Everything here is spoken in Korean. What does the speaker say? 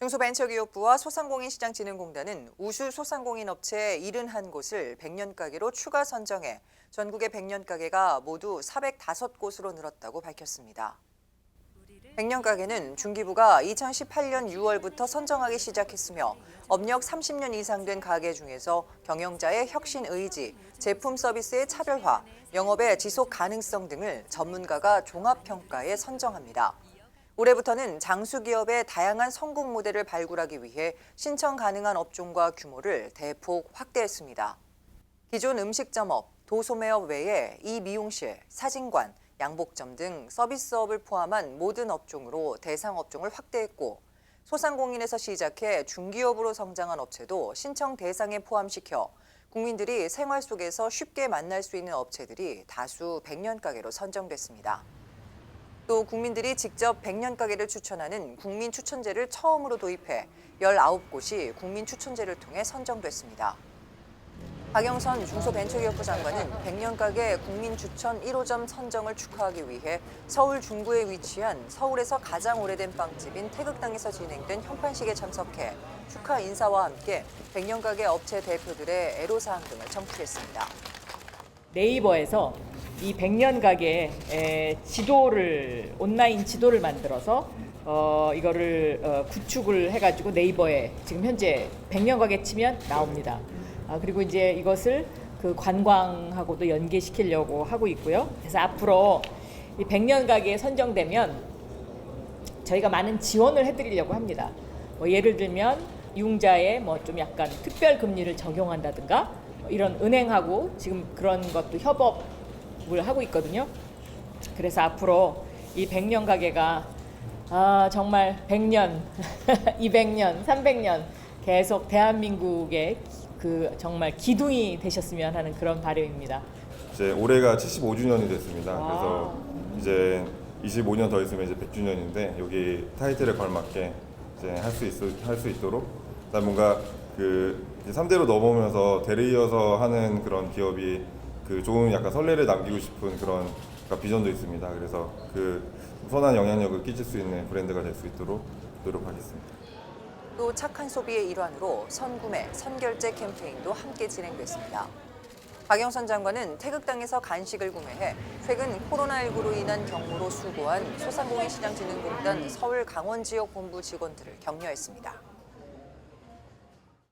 중소벤처기업부와 소상공인시장진흥공단은 우수 소상공인 업체 71곳을 100년 가게로 추가 선정해 전국의 100년 가게가 모두 405곳으로 늘었다고 밝혔습니다. 100년 가게는 중기부가 2018년 6월부터 선정하기 시작했으며 업력 30년 이상 된 가게 중에서 경영자의 혁신 의지, 제품 서비스의 차별화, 영업의 지속 가능성 등을 전문가가 종합평가에 선정합니다. 올해부터는 장수기업의 다양한 성공 모델을 발굴하기 위해 신청 가능한 업종과 규모를 대폭 확대했습니다. 기존 음식점업, 도소매업 외에 이 미용실, 사진관, 양복점 등 서비스업을 포함한 모든 업종으로 대상 업종을 확대했고 소상공인에서 시작해 중기업으로 성장한 업체도 신청 대상에 포함시켜 국민들이 생활 속에서 쉽게 만날 수 있는 업체들이 다수 100년 가게로 선정됐습니다. 또 국민들이 직접 100년 가게를 추천하는 국민 추천제를 처음으로 도입해 19곳이 국민 추천제를 통해 선정됐습니다. 박영선 중소벤처기업부 장관은 100년 가게 국민 추천 1호점 선정을 축하하기 위해 서울 중구에 위치한 서울에서 가장 오래된 빵집인 태극당에서 진행된 현판식에 참석해 축하 인사와 함께 100년 가게 업체 대표들의 애로사항 등을 청취했습니다. 네이버에서 이 100년 가게 에, 지도를 온라인 지도를 만들어서 어, 이거를 어, 구축을 해가지고 네이버에 지금 현재 100년 가게 치면 나옵니다. 아, 그리고 이제 이것을 그 관광하고도 연계시키려고 하고 있고요. 그래서 앞으로 이 100년 가게에 선정되면 저희가 많은 지원을 해드리려고 합니다. 뭐 예를 들면 이용자의 뭐 좀 약간 특별 금리를 적용한다든가 뭐 이런 은행하고 지금 그런 것도 협업 을 하고 있거든요. 그래서 앞으로 이 100년 가게가 아, 정말 100년, 200년, 300년 계속 대한민국의 그 정말 기둥이 되셨으면 하는 그런 바람입니다. 이제 올해가 75주년이 됐습니다. 그래서 이제 25년 더 있으면 이제 100주년인데 여기 타이틀에 걸맞게 이제 할 수 있, 할수 있도록 일단 뭔가 그 이제 3대로 넘어오면서 대를 이어서 하는 그런 기업이 그 좋은 약간 선례를 남기고 싶은 그런 약간 비전도 있습니다. 그래서 그 선한 영향력을 끼칠 수 있는 브랜드가 될 수 있도록 노력하겠습니다. 또 착한 소비의 일환으로 선구매, 선결제 캠페인도 함께 진행됐습니다. 박영선 장관은 태극당에서 간식을 구매해 최근 코로나19로 인한 경무로 수고한 소상공인시장진흥공단 서울 강원 지역 본부 직원들을 격려했습니다.